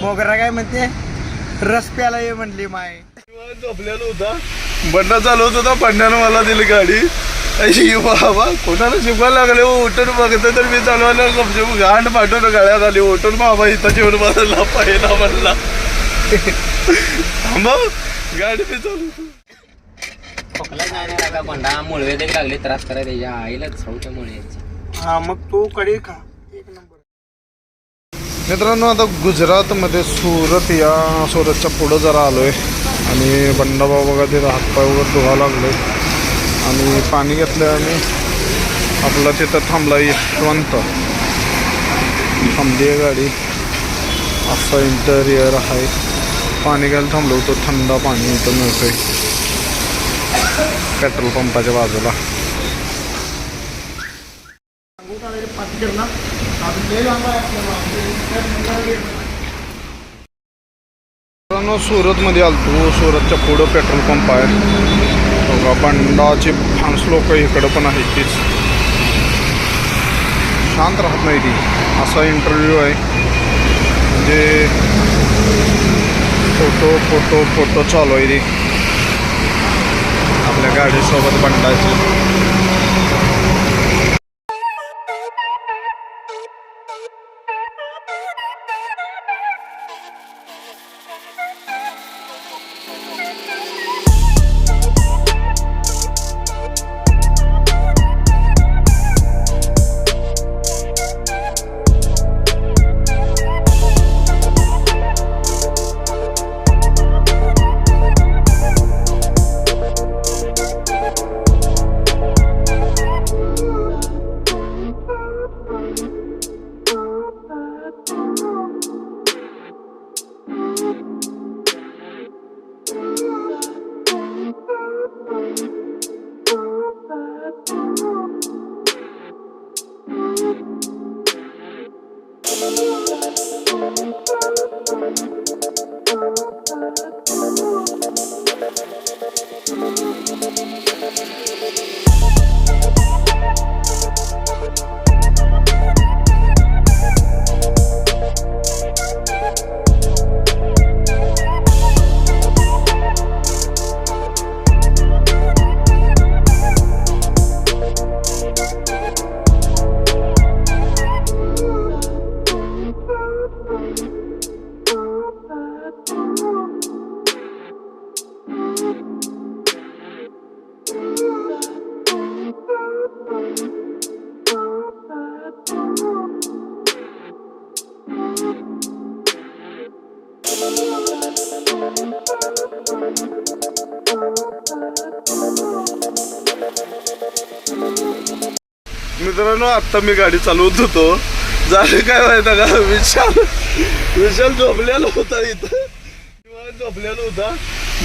मोगरा काय म्हणते? रस प्याला ये म्हणली माय. झोपलेलो होता. बंडा चालवत होता बंड्यानं मला दिली गाडी. अशी बाबा कोणाला शिकवायला लागले? हो, उठून बघतो तर मी चालवायला गपचूप घाण पाठवलं गळ्यात आली. उठून बाबा इथं जेवण बसला पहिला म्हणला. थांबा गाडी मी चालवतो खोकला मुळवे लागले त्रास करा त्याच्या आईला मुळे हा मग तू कडी खा. मित्रांनो आता गुजरातमध्ये सुरत या सुरतच्या पुढं जरा आलो आहे आणि बंडाबा बघा तिथं हातपाय वगैरे धुवा लागले आणि पाणी घेतलं आणि आपला तिथं थांबला यशवंत. थांबली आहे गाडी. असं इंटेरियर आहे. पाणी घ्यायला थांबलो होतो. थंड पाणी इथं आहे पेट्रोल पंपाच्या बाजूला. मित्रांनो सुरतमध्ये आलतो. सुरतच्या पुढं पेट्रोल पंप आहे. बघा बंडाची फान्स लोक इकडं पण आहेत तीच. शांत राहत नाही ती. असा इंटरव्ह्यू आहे. म्हणजे फोटो फोटो फोटो चालू आहे ती. आपल्या गाडीसोबत बंडाची. मित्रांनो आत्ता मी गाडी चालवत होतो. झालं काय माहिती का? विशाल विशाल झोपलेला होता इथं. निवांत झोपलेला होता.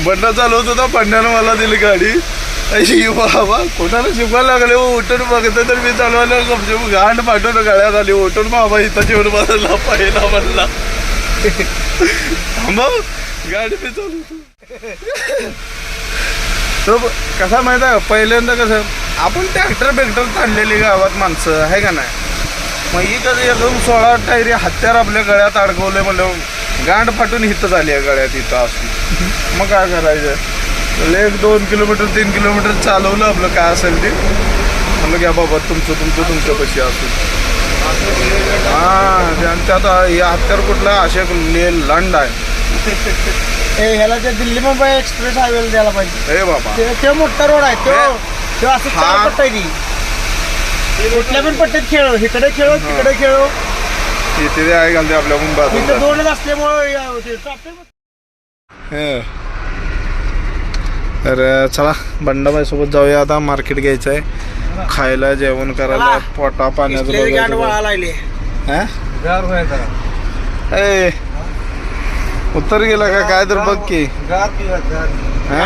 बंडा चालवत होता बंड्यानं मला दिली गाडी. अशी बाबा कोणाला शिकवायला लागले? हो, उठून बघतो तर मी चालवायला गपशप घाण पाठवलं गाड्या आली. उठून बाबा इथं जेवण बसला पहिला म्हणला. थांबा हो, गाडी मी चालवतो. तो कसा माहिती आहे का? पहिल्यांदा कसं आपण ट्रॅक्टर बिक्टर ताणलेली गावात माणसं आहे का नाही? मग ही कधी एकदम सोळा टायरी हत्यार आपल्या गळ्यात अडकवले म्हणलं गांड फाटून हिथं झाली आहे गळ्यात इथं असली मग काय करायचं? एक दोन किलोमीटर तीन किलोमीटर चालवलं आपलं काय असेल ते? म्हणलं घ्या बाबा तुमचं तुमचं तुमच्या कशी असेल हां आणि त्यात हे हत्यार कुठला? अशा ले लंड आहे. ह्याला त्या दिल्ली मुंबई एक्सप्रेस हायवेला द्यायला पाहिजे. हे बाबा. ते- ते मोठा रोड आहे तो तो असं हा. चार पट्टा आहे ती कुठल्या पण पट्ट्यात खेळ इकडे खेळ तिकडे खेळ इथे आहे घालते आपल्या इथं बाजूला दोनच असल्यामुळे हे. तर चला बंडाबाई सोबत जाऊया आता मार्केट घ्यायचं आहे खायला जेवण करायला चला. पोटा पाण्याचं बघायचं. लागले हा? ए, उत्तर गेला का? काय तर बघ की. हा?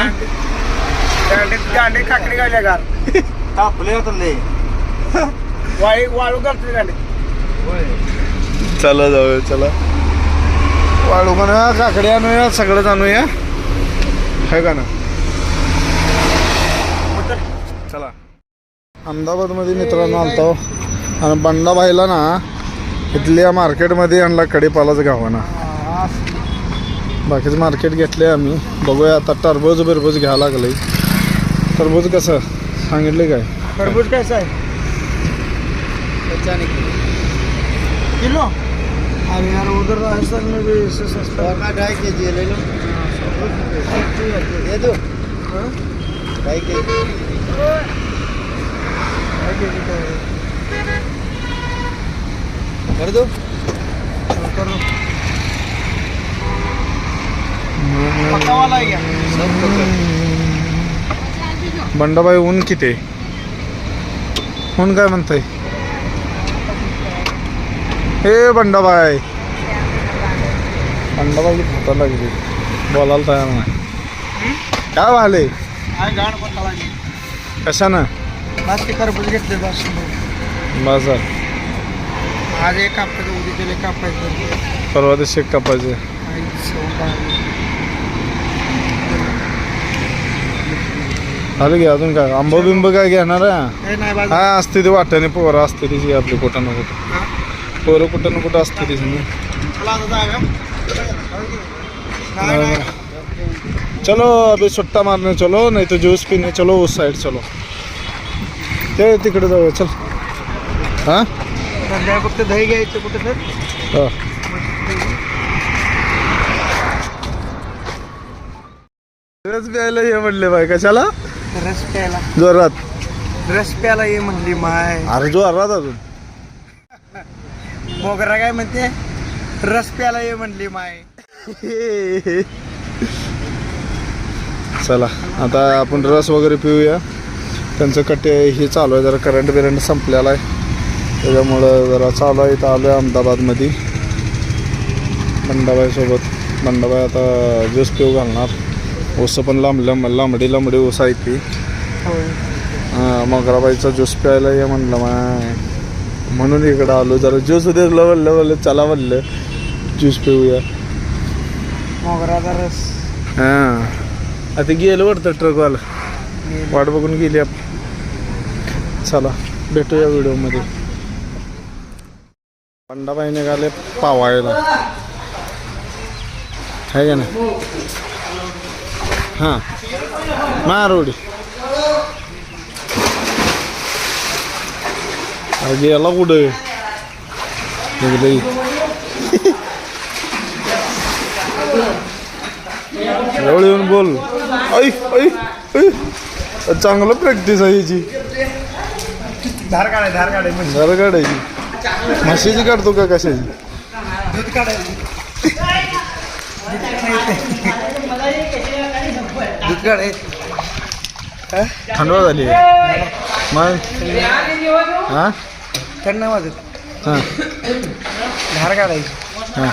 गांडे गांडे काकडी गायल्या गार वाळी वाळू घालते गांडे चला जाऊया चला. वाळू म्हणूया काकडी आणूया सगळंच आणूया. है का ना? चला. अहमदाबादमध्ये मित्रांनो आलतो. आणि बंडाबाईला ना इथल्या मार्केटमध्ये आणला कडेपालाच गावाना. बाकीचं मार्केट घेतले आम्ही. बघूया आता टरबूज बिरबूज घ्यायला लागले टरबूज कसं सांगितले काय? खरबूज कैसा है किलो? अरे यार उधर राजस्थान में भी इससे सस्ता ढाई के जी ले लो दे दो ढाई के जी. ढाई के जी कर दो. कर दो. पक्का वाला है क्या? सब बंडाबाई ऊन किती? ऊन काय म्हणताय? हे बंडाबाई. बंडाबाई खाता लागली. बोलायला तयार नाही. काय व्हाले कशानं? ते खरबूज घेतले बाजार. आज एक कापायचं उद्या त्याला कापायचं. परवा ते शेक कापायचे. आलं की अजून काय? आंबा बिंब काय घेणार आहे? हे नाही बाजू. हा असते ती वाट्याने पोरं असते तिची आपली कुठं ना कुठं. पोरं कुठं ना कुठं असते तिची ना. चला आता जाऊया. नाही नाही. चलो अभी सुट्टा मारने चलो नहीं तो जूस पीने चलो उस साइड चलो. ते तिकडे जाऊया चल. हां? संध्या फक्त दही घ्यायचं कुठं तर. हा. रस प्यायला ये म्हणले बाय कशाला? रस प्यायला जोरात. रस प्यायला ये म्हणली माय. अरे जोरात अजून. मोगरा काय म्हणते? रस प्यायला ये म्हणली माय. चला आता आपण रस वगैरे पिऊया. त्यांचं कटे हे चालू आहे जरा करंट बिरंट संपलेला आहे. त्याच्यामुळं जरा चालू आहे इथं आलो आहे अहमदाबादमध्ये. बंडाबाईसोबत बंडाबाई आता ज्यूस पिऊ घालणार. ऊस पण लांब लांब लांबडी लांबडी ऊस आहे ती. मगराबाईचा ज्यूस प्यायला ये म्हणलं माय. म्हणून इकडं आलो जरा ज्यूस दिलं म्हणलं म्हणलं चला म्हणलं. ज्यूस पिऊया. मोगराचा रस. हां. आता गेलं वाटतं ट्रकवाला. वाट बघून गेली आप. चला भेटूया व्हिडिओमध्ये. पंडाबाई निघाले पावायला. आहे का नाही? हां. मारोडी. गेला कुठं? जवळ येऊन बोल. ऐ ऐ ऐ चांगलं प्रॅक्टिस आहे याची. धार काढाय धार काढाय जरा काढायची म्हशीची काढतो का कशाची? दूध काढायचं. दूध काढाय थंडवा झाली मग? हां? थंड नाही वाजत. हां. धार काढायची. हां.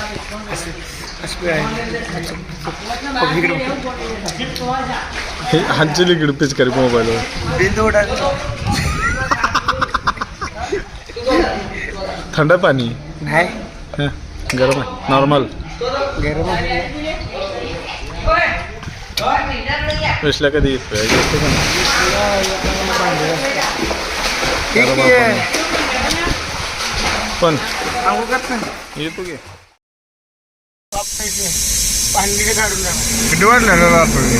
असं पिळायचं. बघ इकडे बघ. हे पिचकारी मोबाईलवर. बिंदू उडायचं थंड पाणी. नाही. हां गरम आहे. नॉर्मल. गरम आहे. विसल्या कधी येतोय? पण. येतो की. किती वाजल्या का रात्री?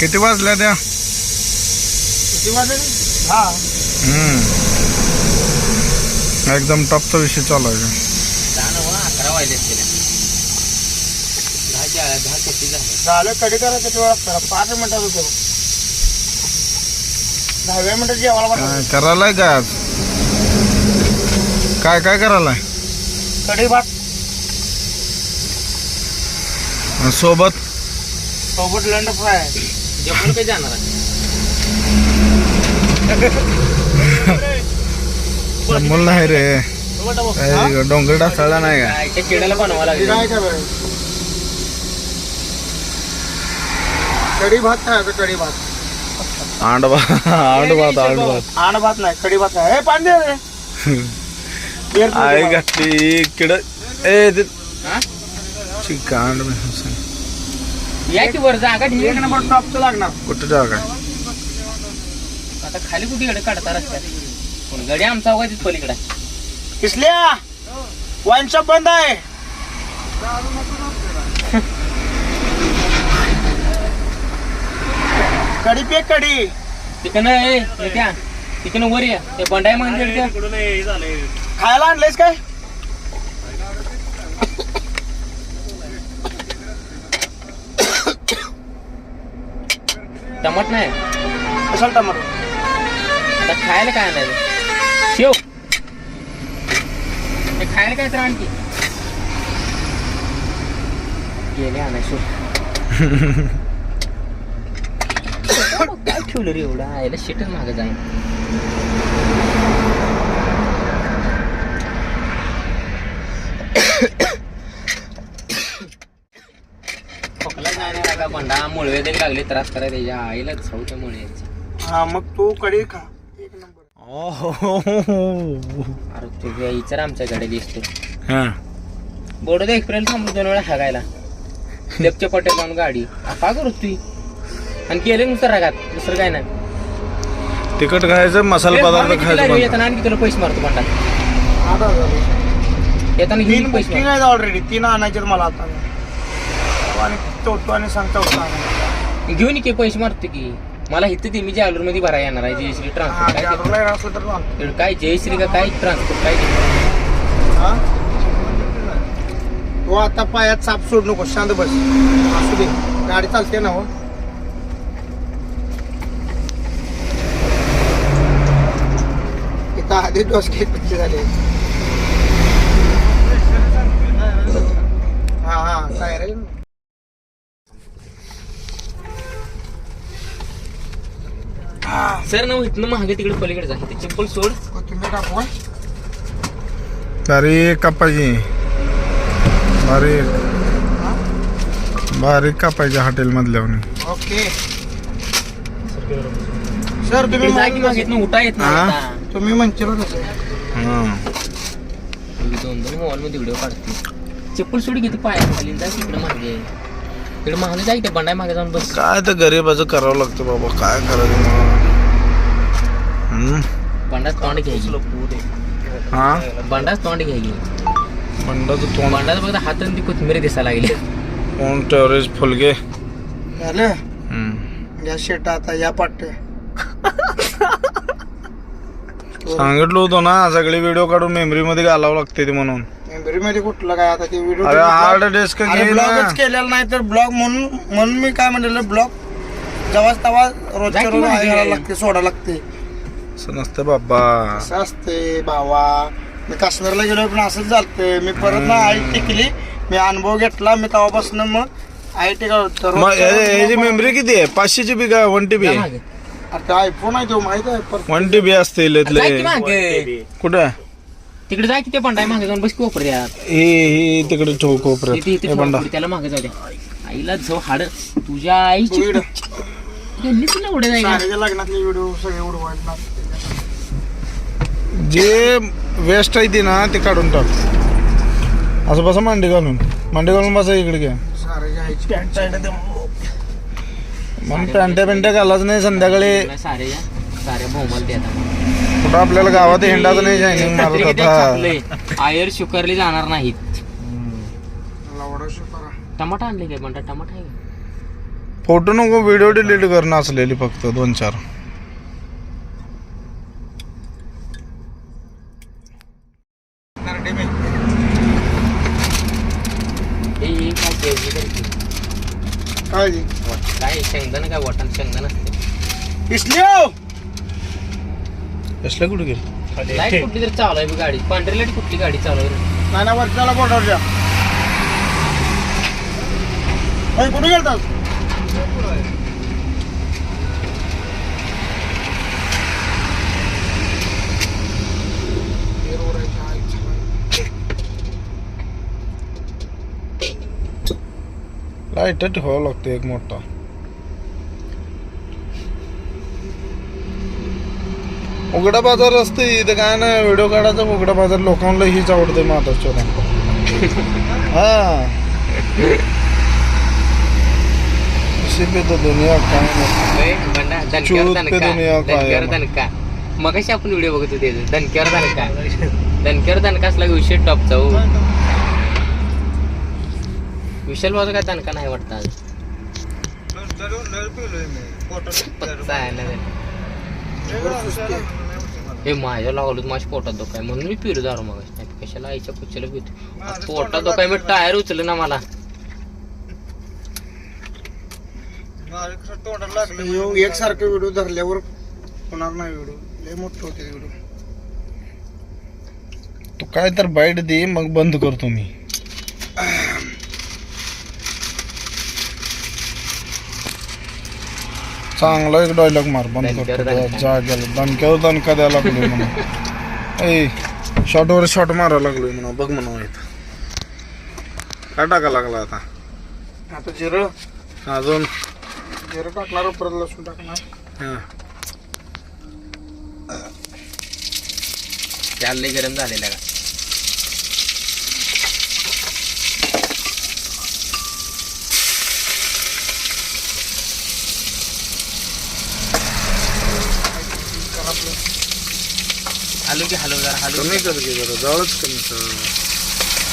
किती वाजल्या त्या? किती हा एकदम टपचा विषय चालू आहे झाले झालं कडी करायचं तेव्हा करा. पाच मिनिटात होतं दहाव्या मिनिटात जेवायला वाटत काय करायलाय काय आज? काय काय करायलाय? कढी भात. सोबत? सोबत लंड फ्राय. जेवण काही जाणार आहे? मूल नाही रे. डोंगर डासळला नाही का? किड्याला बनवा लागेल. कढी भात खायचं कढी भात आंड भात आंड भात आंड भात आण भात नाही कढी भात नाही. हे पाणी दे रे बेर आई. घातली किड. ए ते हा? कांड या की वर जागा ढीग एक नंबर टॉपचं लागणार. कुठं जागा आता खाली कुठे काढता रस्त्यात? पण गडी आमचा अवघातीच पलीकडे किसल्या वाईन शॉप बंद आहे. कडी पे कडी. तिकडनं ए तिकडनं वर या. ते बंडाय मंदिर खायला आणलेस काय? टमाट नाही. कशाला टमाटर आता खायला काय नाही शेव ते खायला काय तर आणखी गेले आणा शेव काय ठेवलं रे एवढं? आयला शिटच माग जाईन. खोकला नाही का बंडा मुळवे तरी लागले त्रास करा त्याच्या. आईला चौथ्या मुळे हा मग तू कडी खा. एक नंबर. अरे तुझ्या विचार आमच्याकडे दिसतो. हा. बोर्ड एक्सप्रेस थांबलो दोन वेळा हागायला लेपच्या पट्ट्यात जाऊन गाडी का करू तू? आणि केले नुसतं रागात दुसरं काय नाही तिखट खायचं मसाला पदार्थ खायचं? बंद. येताना आणखी तुला पैसे मारतो बंडा आता झालं. येताना तीन घेऊन पैसे बुकिंग मारतो आहेत ऑलरेडी तीन आणायचे मला आता आणि चौथं आणि सांग चौथा आणायचं. घेऊन ये की पैसे मारतो की मला इथं ते मी जालूरमध्ये भरायला येणार आहे जयश्री ट्रान्सपोर्ट काय असलं तर जयश्री का काय ट्रान्सपोर्ट काय ते? हा? तू आता पायात साप सोड नको शांत बस असू दे गाडी चालते ना हो इथं आधी डोस घेत झाले. हा हा काय रे सर ना इथनं महागे तिकडे पलीकडे जा. इथे चप्पल सोड. का? बारीक कापायची. बारीक. बारीक कापायची हॉटेल मधल्यावर ओके. सर तुम्ही मागे उठा येत नाही हा? आता. तुम्ही म्हणशील तसं हा मी दोन दोन मोबाईल मध्ये व्हिडिओ काढते चप्पल सोडी किती पाया खाली जा तिकडे मागे. तिकडे मागे जा इथे बंडाय मागे जाऊन बस. काय तर गरीबाचं करावं लागतं बाबा काय करायचं? बंडाच तोंड घ्यायची. हा? बंडाच तोंड घ्यायची. बंडाचं तोंड. बंडाच बघा हात आणि ती कोथिंबीर दिसायला लागली. कोण टेवरेज फुलगे? झालं. या शेट आता या पाट्या. सांगितलं होतं ना सगळे व्हिडिओ काढून मेमरी मध्ये घालावं लागते ते म्हणून. मेमरी मध्ये कुठलं काय आता ते व्हिडिओ अरे हार्ड डिस्क घे ना. ब्लॉगच केलेला नाही तर ब्लॉग म्हणून म्हणून मी काय म्हणलेलं ब्लॉग जेव्हा तेव्हा रोजच्या जा रोज. घ्यायला लागते सोडा लागते. असं नसतं बाबा. असं असते भावा. मी काश्मीरला गेलो पण असंच झालते. मी परत ना आई टिकली मी अनुभव घेतला मी तेव्हापासून मग हे- ह्याची मेमरी किती आहे? पाचशे जीबी का वन टीबी जा आहे आयफोन आहे तो माहीत आहे पर- वन टीबी असते की इथले मागे. कुठं? तिकडे जा की ते बंडाय मागे जाऊन बस कोपर द्या हे हे तिकडे ठेव इथे कोपऱ्यात. इथे हे बंडा. ठेवा, त्याला मागे जाऊ द्या. आईला जो हाड. तुझ्या आईची तू इकडं. उडे लग्नातले व्हिडिओ सगळे उडवायला. जे वेस्ट आहे ती ना ते काढून टाक. असं बसा मांडी घालून. मांडी घालून बसा इकडे घ्या साऱ्याच्या आईची मग पॅन्ट्या पेंट्या घालायचं नाही संध्याकाळी सारे सारे भोमल कुठं आपल्याला गावात हिंडाचं नाही शायनिंग मारत आता आयर शुकरली जाणार नाहीत. टमाटा आणले काय? म्हणता टमाटा आहे का? फोटो नको व्हिडिओ डिलीट करणं असलेली फक्त दोन चार. काय ती. काय वट- काय शेंगदाणा काय वटण शेंगदाणा असते. इसली हो. कसल्या कुठे गेली? लाइट कुठली तरी चालू आहे बी गाडी. पांढरी लाइट कुठली गाडी चालू आहे रे? नाही ना वरच्याला बोटावर द्या. अरे, कुठे गेलतात लाइट ठेवावं लागतं एक मोठा उघडा बाजार असते इथं काय नाही व्हिडिओ काढायचा उघडा बाजार लोकांना हीच आवडते महाराष्ट्राला हा. इसी पे तो दुनिया काय चूत दणक्यावर पे दुनिया. दणक्यावर आपण व्हिडिओ बघत होते दणक्यावर दणका. दणकेवर दणका असला की विषय टॉपचा हो. विशाल बाजू काय दणका नाही वाटतं आज? पत्ता आहे ना हे माझ्या लागलो माझ्या पोटात धोका आहे. म्हणून मी पिरू दारू मग. कशाला आईच्या पुच्छेला पितो? पोटात धोका आहे मी टायर उचल ना मला. एकसारखं व्हिडिओ धरल्यावर होणार नाही व्हिडिओ. लय मोठं होते व्हिडिओ. तू काय तर बाईट दे मग बंद करतो मी. चांगला एक डायलॉग मार बंद करतो दणका. जा गेला. दणक्यावर दणका द्यायला लागलोय म्हणून. ए शॉटवर शॉट मारायला लागलोय म्हणा बघ म्हणा इथं. काय टाका लागला आता? आता जिरं. अजून? जिरं टाकणार परत लसूण टाकणार. हा. लय गरम झालेला का हलू की हलव जरा हलू कमी कर की जरा जवळच कमी कर.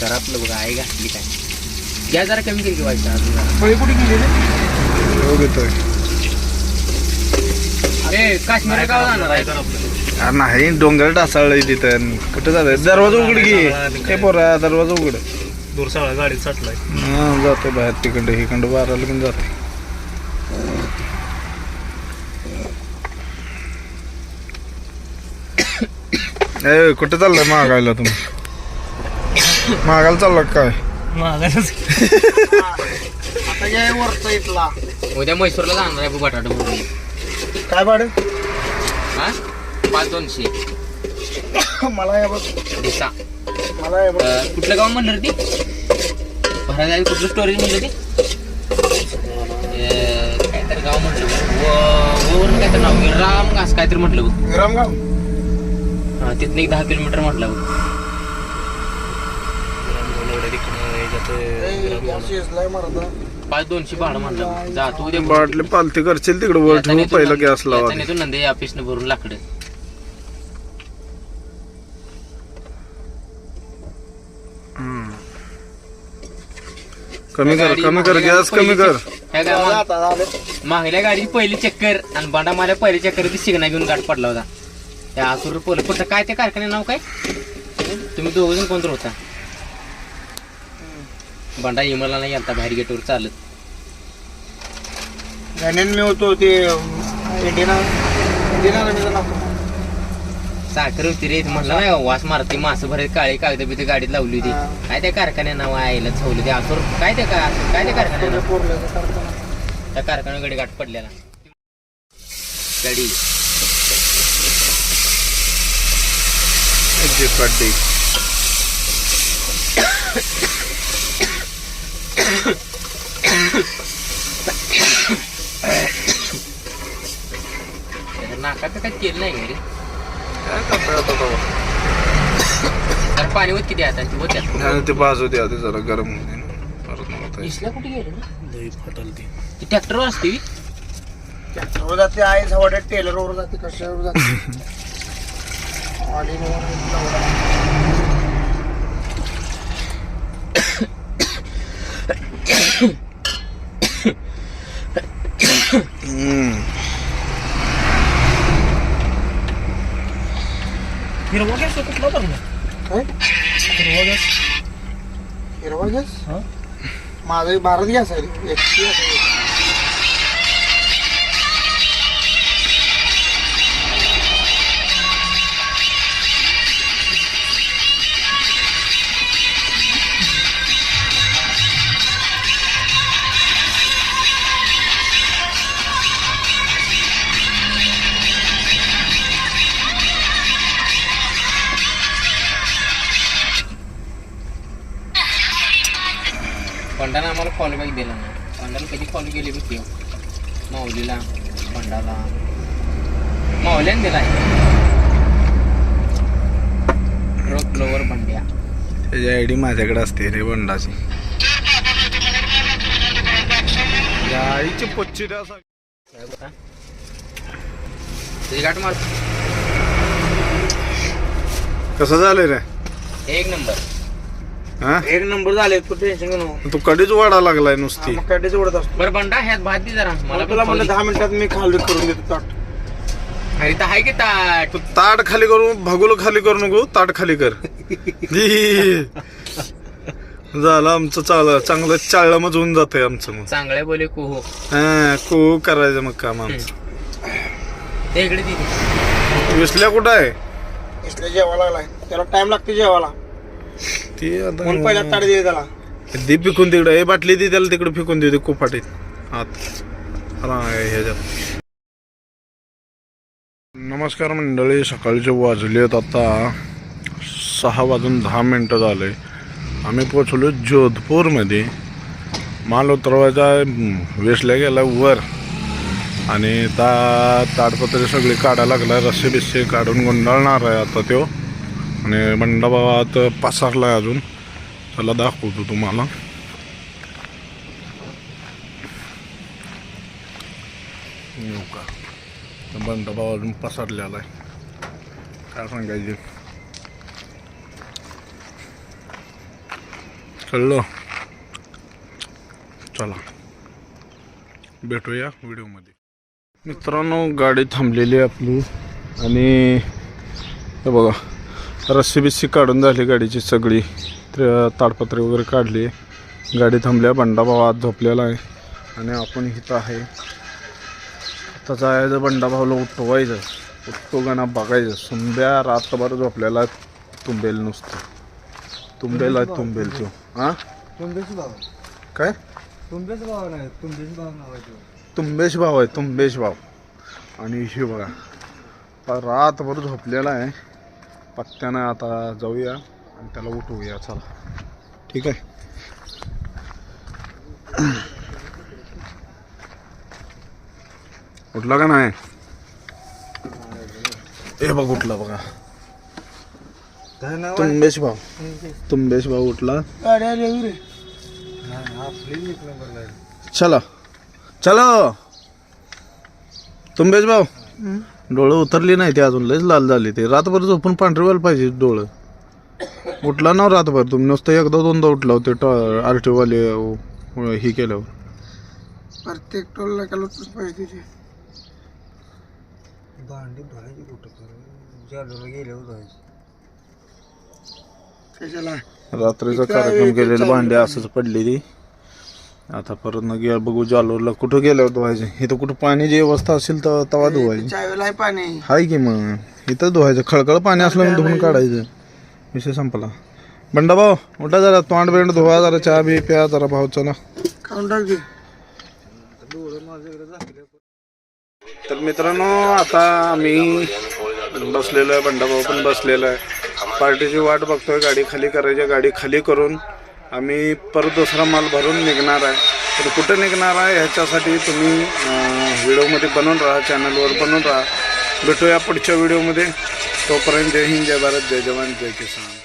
घरातलं बघा आई घातली काय? जरा कमी केली की व्हायचं अजून जरा. फळी कुठे गेली रे? हो घेतोय ए काश्मीर गाव जाणार आहे हा, नाही डोंगर ढासाळलंय तिथं. कुठं जात दरवाजा उघड की. हे पोरा दरवाजा उघड. दूरसाळा गाडीत साठलाय. हा जाते बाहेर तिकडं हिकडं बाराला पण जाते ए कुठे चाललाय महागायला तुम्ही? महागायला चालला का. काय आता या वरचा इथला. उद्या म्हैसूरला जाणार आहे बटाटा भरून. काय भाडं? हा? पाच दोनशे. मला या बघ. दिसा. मला या बघ. अं, कुठलं गाव म्हणलं रे ती? भरायला कुठलं स्टोरेज म्हणलं ती? अं, काहीतरी गाव म्हटलं बघ. व- वरून काहीतरी नाव. राम असं काहीतरी म्हटलं बघ. विरामगाव? हा, तिथनं एक दहा किलोमीटर म्हटलं. पाच दोनशे भाडं म्हणलं बघ. जा तू उद्या बाटली पालती करशील तिकडे वर ठेवून पहिला गॅस लावा येतो नंदे ऑफिसनं भरून लाकडं. कमी कर कमी कर गॅस कमी कर. मागल्या गाडीची पहिली चक्कर आणि बांडा मला पहिली चक्कर ती शिगना घेऊन गाठ पडला होता. त्या आसूर पोल कुठं? काय ते कारखान्या नाव काय? तुम्ही दोघ जण कोणतर होता? बांडा इमला नाही गेलता बाहेर गेटवर चालत. मी होतो ते इंडियन इंडियन आर्मीचं नाव काय? साखर होती रे म्हणलं नाही वास मारते मासं भरत काळी कागद बिथे गाडीत लावली होती. हा. काय त्या कारखान्या नाव आईला छवलं ते आसूर काय ते काय काय ते कारखान्या नाव? कारखाना. त्या कारखान्याकडे गाठ पडलेला. गाडी. पाटी त्याच्या नाकात काय केलं नाही का रे काय करताय आता तेव्हा? तर पाणी होत किती आता ती होत्या ते बाजू द्या ते जरा गरम होते परत मला कुठे गेले ना दही फाटल ती ती ट्रॅक्टरवर असते बी. ट्रॅक्टरवर जाते आई झवड्या टेलरवर जाते कशावर जाते? ऑलिनवर लावला. हम्म. हिरवा गॅस कुठला भरला काय हिरवा गॅस हिरवा गॅस हा? माझा भारत गॅस आहे पंडानं आम्हाला फॉलो बॅक दिला नाही. पंडाला कधी फॉलो केली बी ते माऊलीला पंडाला. माऊल्याने दिलाय ट्रक लोवर बंड्या. त्याची आय डी माझ्याकडे असते रे बंडाची. आईची पच्ची गाठ मार. कसं झालंय रे? एक नंबर. हा? एक नंबर झाले तू टेन्शन घेऊ नको. तू कधीच वाढा लागलाय नुसती. मग कॅटेच उडत असतो. बरं बंडा ह्यात भात दे जरा. मला तुला म्हणलं दहा मिनिटात मी खाली करून देतो ताट. दे. अरे तर आहे की ताट? तू ताट खाली करू भगुल खाली करू नको ताट खाली कर. झालं आमचं चाल चांगलं चाळलं मग होऊन जातंय आमचं मग. चांगल्या बोले कुहो हा. कू करायचं मग काम आमचं. ते इकडे दे. विसल्या कुठं आहे? इसले जेवा लागलाय. त्याला टाइम लागते जेवायला. ती पहिला आता त्याला. दी फेकून तिकडे हे बाटली दी त्याला तिकडे फेकून देते कुपाटीत. आत हा, ह्याच्यात. नमस्कार मंडळी सकाळचे वाजलेत आता सहा वाजून दहा मिनटं झाले. आम्ही पोचलो जोधपूरमध्ये. माल उतरवायचा आहे, वेसल्या गेला वर. आणि ता ताडपत्री सगळी काढायला लागला रस्से बिस्से काढून गुंडाळणार आहे आता तो. आणि बंडाबाबा आता पसरला आहे अजून. चला दाखवतो तुम्हाला. येऊ का बंडाबाबा अजून पसरलेला आहे. काय सांगायचे? कळलं? चला. भेटूया व्हिडिओमध्ये. मित्रांनो गाडी थांबलेली आहे आपली. आणि हे बघा. रस्सी बिस्सी काढून झाली गाडीची सगळी. तर ताडपत्रे वगैरे काढली. गाडी थांबल्या बंडाभाव आत झोपलेला आहे. आणि आपण इथं आहे. आता जायचं बंडाभावला उठवायचं. उठतो गाणं बघायचं. सुंब्या रात्रभर झोपलेला आहे तुंबेल नुसतं. तुंबेल आहे तुंबेल तो. हां? काय? तुंबेश भाव आहे तुंबेश भाव आणि हे बघा. रातभर झोपलेला आहे. पत्त्यानं आता जाऊया आणि त्याला उठवूया चला. ठीक आहे? उठला का नाही? हे बघ उठला बघा. तुंबेश भाव तुंबेश. भाव उठला. चला. चलो. तुंबेश भाऊ. डोळं उतरली नाही ते अजून लयच लाल झाली ते. रातभर झोपून पांढरे व्हायला पाहिजे डोळं. उठला ना रातभर तुम्ही नुसतं एकदा दोनदा उठला होते आर टी वाले हे केल्यावर. प्रत्येक टोलला का लोटच पाहिजे तिथे. कशाला? रात्रीचा कार्यक्रम केलेला भांडे असंच पडली ती. आता परत न गे बघू जालोरला कुठं गेल्यावर धुवायचे. इथं कुठं पाण्याची व्यवस्था असेल तर तवा धुवायची. चावीला आहे पाणी. हाय की मग? इथं धुवायचं. खळखळ पाणी असलं धुवून काढायचं. विषय संपला. बंडा भाऊ उठा जरा तोंड बिंड धुवा जरा चहा बी प्या जरा भाऊ चला. खाऊन टाक तर मित्रांनो आता आम्ही बसलेलो आहे. बंडाभाऊ पण बसलेला आहे. पार्टीची वाट बघतोय. गाडी खाली करायची गाडी खाली करून आम्ही परत दुसरा माल भरून निघणार आहे. तर कुठं निघणार आहे ह्याच्यासाठी तुम्ही व्हिडिओमध्ये बनवून राहा चॅनलवर बनवून राहा. भेटूया पुढच्या व्हिडिओमध्ये. तोपर्यंत जय हिंद जय भारत जय जवान जय किसान.